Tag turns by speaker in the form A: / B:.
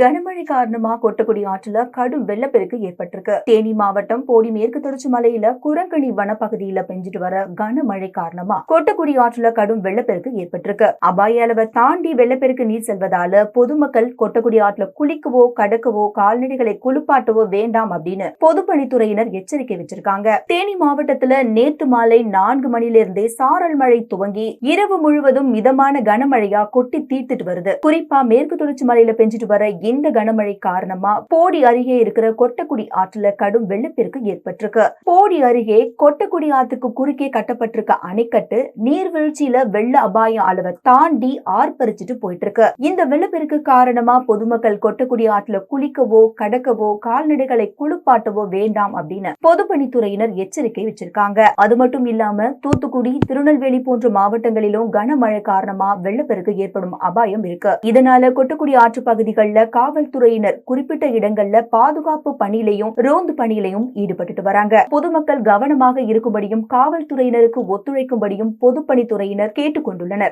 A: கனமழை காரணமா கொட்டக்குடி ஆற்றுல கடும் வெள்ளப்பெருக்கு ஏற்பட்டிருக்கு. தேனி மாவட்டம் போடி மேற்கு தொடர்ச்சி மலையில குரங்கணி வனப்பகுதியில பெஞ்சிட்டு வர கனமழை காரணமா கொட்டக்குடி ஆற்றுல கடும் வெள்ளப்பெருக்கு ஏற்பட்டிருக்கு. அபாய அளவை தாண்டி வெள்ளப்பெருக்கு நீர் செல்வதால பொதுமக்கள் கொட்டக்குடி ஆற்றுல குளிக்கவோ கடக்கவோ கால்நடைகளை குளிப்பாட்டவோ வேண்டாம் அப்படின்னு பொதுப்பணித்துறையினர் எச்சரிக்கை வச்சிருக்காங்க. தேனி மாவட்டத்துல நேத்து மாலை நான்கு மணியிலிருந்தே சாரல் மழை துவங்கி இரவு முழுவதும் மிதமான கனமழையா கொட்டி தீர்த்துட்டு வருது. குறிப்பா மேற்கு தொடர்ச்சி மலையில பெஞ்சிட்டு வர இந்த கனமழை காரணமா போடி அருகே இருக்கிற கொட்டக்குடி ஆற்றுல கடும் வெள்ளப்பெருக்கு ஏற்பட்டிருக்கு. போடி அருகே கொட்டக்குடி ஆற்றுக்கு குறுக்கே கட்டப்பட்டிருக்க அணைக்கட்டு நீர்வீழ்ச்சியில வெள்ள அபாய அளவை தாண்டி ஆர்ப்பரிச்சிட்டு போயிட்டு இருக்கு இந்த வெள்ளப்பெருக்கு காரணமா பொதுமக்கள் கொட்டக்குடி ஆற்றுல குளிக்கவோ கடக்கவோ கால்நடைகளை குளிப்பாட்டவோ வேண்டாம் அப்படின்னு பொதுப்பணித்துறையினர் எச்சரிக்கை வச்சிருக்காங்க. அது மட்டும் இல்லாம தூத்துக்குடி திருநெல்வேலி போன்ற மாவட்டங்களிலும் கனமழை காரணமா வெள்ளப்பெருக்கு ஏற்படும் அபாயம் இருக்கு. இதனால கொட்டக்குடி ஆற்று பகுதிகளில் காவல்துறையினர் குறிப்பிட்ட இடங்கள்ல பாதுகாப்பு பணியிலையும் ரோந்து பணியிலையும் ஈடுபட்டுட்டு வராங்க. பொதுமக்கள் கவனமாக இருக்கும்படியும் காவல்துறையினருக்கு ஒத்துழைக்கும்படியும் பொதுப்பணித்துறையினர் கேட்டுக்கொண்டுள்ளனர்.